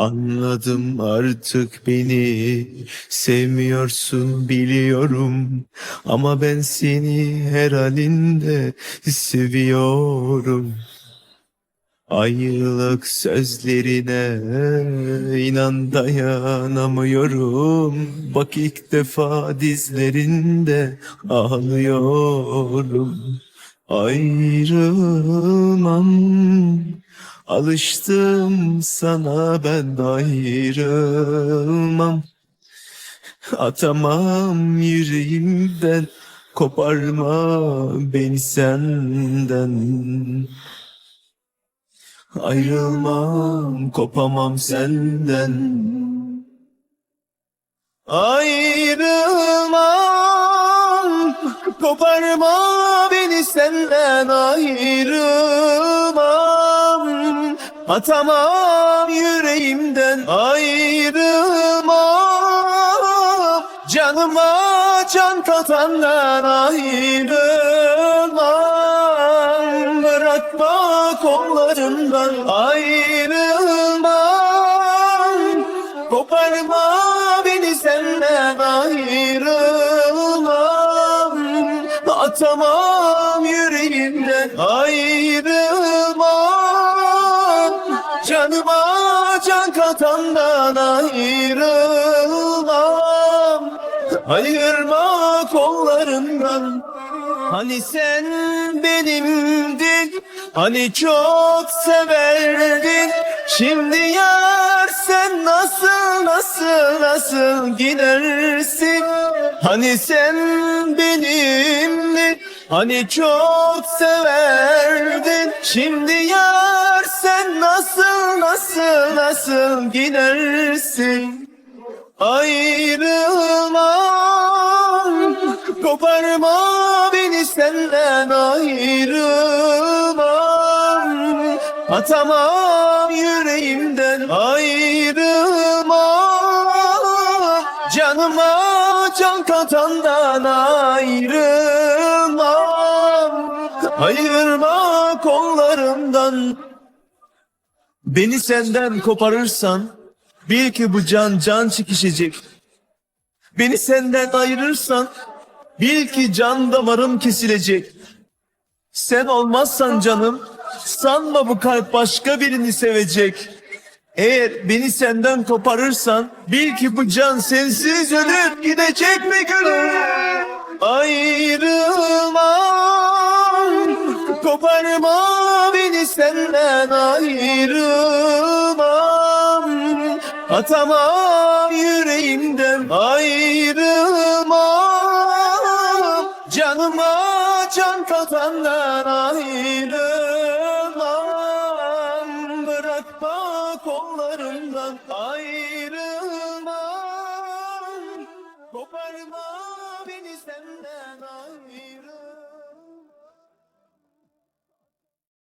Anladım artık beni sevmiyorsun biliyorum ama ben seni her halinde seviyorum. Ayrılık sözlerine inan dayanamıyorum. Bak ilk defa dizlerinde ağlıyorum. Ayrılmam Alıştım sana ben ayrılmam. Atamam yüreğimden Koparma beni senden. Ayrılmam kopamam senden. Ayrılmam Koparma beni senden. Ayrılmam Atamam yüreğimden ayrılmam. Canıma can katandan ayrılmam. Bırakma kollarımdan ayrılmam. Koparma beni senden ayrılmam. Atamam yüreğimden ayrılmam can katandan ayrılmam. Ayırma kollarından. Hani sen benimdin Hani çok severdin. Şimdi yar sen nasıl nasıl nasıl gidersin? Hani sen benimdin Hani çok severdin. Şimdi yar nasıl nasıl gidersin? Ayrılmam. Koparma beni senden ayrılmam. Atamam yüreğimden ayrılmam. Canıma can katandan ayrılmam. Ayırma kollarımdan Beni senden koparırsan Bil ki bu can can çekişecek. Beni senden ayırırsan bil ki can damarım kesilecek. Sen olmazsan canım sanma bu kalp başka birini sevecek. Eğer beni senden koparırsan bil ki bu can sensiz ölüp gidecek mi gülüm? Ayrılmam Koparma senden ayrılmam. Atamam yüreğimden ayrılmam. Canıma can katandan ayrılmam. Bırakma kollarımdan ayrılmam. Koparma beni senden ayrılmam